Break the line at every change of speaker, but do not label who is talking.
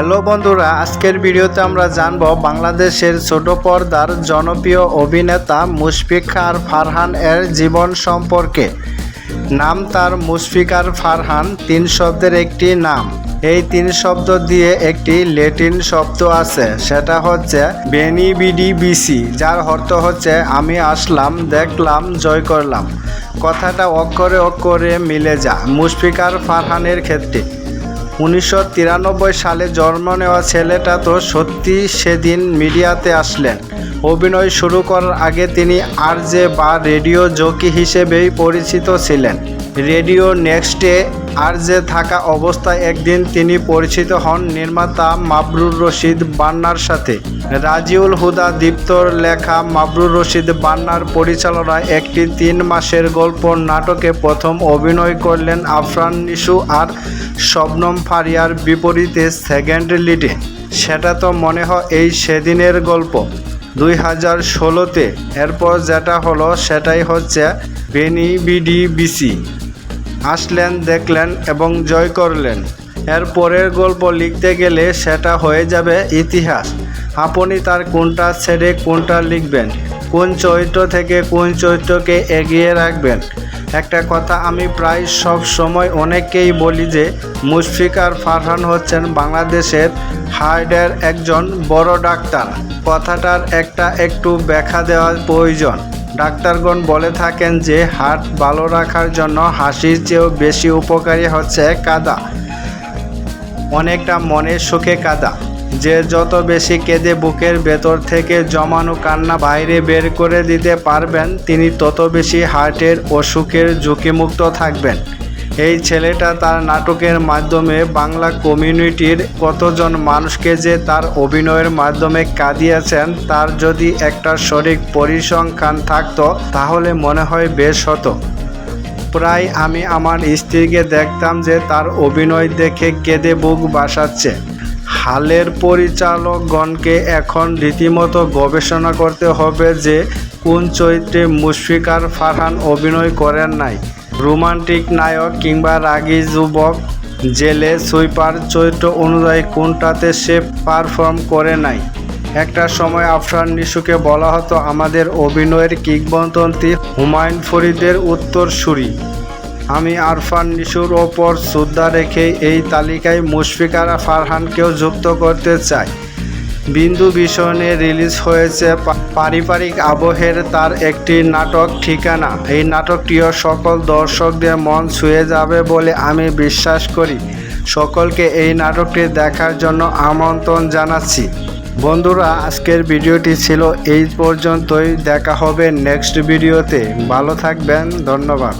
Hello বন্ধুরা, আজকের ভিডিওতে আমরা জানব বাংলাদেশের ছোট পর্দার জনপ্রিয় অভিনেতা মুশফিকার ফারহান এর জীবন সম্পর্কে। নাম তার মুশফিকার ফারহান, তিন শব্দের একটি নাম। এই তিন শব্দ দিয়ে একটি লেটিন শব্দ আছে, সেটা হচ্ছে বেনিবিডি বিসি, যার অর্থ হচ্ছে আমি আসলাম, দেখলাম, জয় করলাম। কথাটা অক্ষরে অক্ষরে মিলে যা মুশফিকার ফারহানের ক্ষেত্রে। উনিশশো তিরানব্বই সালে জন্ম নেওয়া ছেলেটা তো সত্যি সেদিন মিডিয়াতে আসলেন। অভিনয় শুরু করার আগে তিনি আরজে বা রেডিও জকি হিসেবেই পরিচিত ছিলেন। রেডিও নেক্সটে আরজে থাকা অবস্থায় একদিন তিনি পরিচিত হন নির্মাতা মাবরুর রশিদ বান্নার সাথে। রাজিউল হুদা দীপ্তর লেখা মাবরুর রশিদ বান্নার পরিচালনায় একটি তিন মাসের গল্প নাটকে প্রথম অভিনয় করলেন আফরান নিশু আর শবনম ফারিয়ার বিপরীতে সেকেন্ড লিডে। সেটা তো মনে হয় এই সেদিনের গল্প। দুই হাজার ষোলোতে, এরপর যেটা হলো সেটাই হচ্ছে বেনি বিডি বিসি আসলেন, দেখলেন এবং জয় করলেন। এর পরের গল্প লিখতে গেলে সেটা হয়ে যাবে ইতিহাস। আপনি তার কোনটা ছেড়ে কোনটা লিখবেন? কোন চরিত্র থেকে কোন চরিত্রকে এগিয়ে রাখবেন? একটা কথা আমি প্রায় সব সময় অনেককেই বলি যে মুশফিকার ফারহান হচ্ছেন বাংলাদেশের হার্টের একজন বড় ডাক্তার। কথাটার একটা একটু ব্যাখ্যা দেওয়ার প্রয়োজন। ডাক্তারগণ বলে থাকেন যে হার্ট ভালো রাখার জন্য হাসির চেয়েও বেশি উপকারী হচ্ছে কাদা। অনেকটা মনের সুখে কাদা। যে যত বেশি কেঁদে বুকের ভেতর থেকে জমানো কান্না বাইরে বের করে দিতে পারবেন, তিনি তত বেশি হার্টের অসুখের ঝুঁকিমুক্ত থাকবেন। এই ছেলেটা তার নাটকের মাধ্যমে বাংলা কমিউনিটির কতজন মানুষকে যে তার অভিনয়ের মাধ্যমে কাঁদিয়েছেন, তার যদি একটা সঠিক পরিসংখ্যান থাকতো, তাহলে মনে হয় বেশ হতো। প্রায় আমি আমার স্ত্রীকে দেখতাম যে তার অভিনয় দেখে কেঁদে বুক বাসাচ্ছে। হালের পরিচালকগণকে এখন রীতিমতো গবেষণা করতে হবে যে, কোন চরিত্রে মুশফিকার ফারহান অভিনয় করেন নাই। রোমান্টিক নায়ক কিংবা রাগী যুবক জেলে সুইপার চরিত্র অনুযায়ী কোনটাতে সে পারফর্ম করে নাই? একটা সময় আফরান নিশুকে বলা হতো, আমাদের অভিনয়ের কিংবদন্তি হুমায়ুন ফরিদের উত্তরসূরি। আমি আরফান নিশুর ওপর শ্রদ্ধা রেখে এই তালিকায় মুশফিকারা ফারহানকেও যুক্ত করতে চাই। বিন্দু ভীষণে রিলিজ হয়েছে। পারিবারিক আবহের তার একটি নাটক ঠিকানা। এই নাটকটিও সকল দর্শকদের মন ছুঁয়ে যাবে বলে আমি বিশ্বাস করি। সকলকে এই নাটকটি দেখার জন্য আমন্ত্রণ জানাচ্ছি। বন্ধুরা, আজকের ভিডিওটি ছিল এই পর্যন্তই। দেখা হবে নেক্সট ভিডিওতে। ভালো থাকবেন। ধন্যবাদ।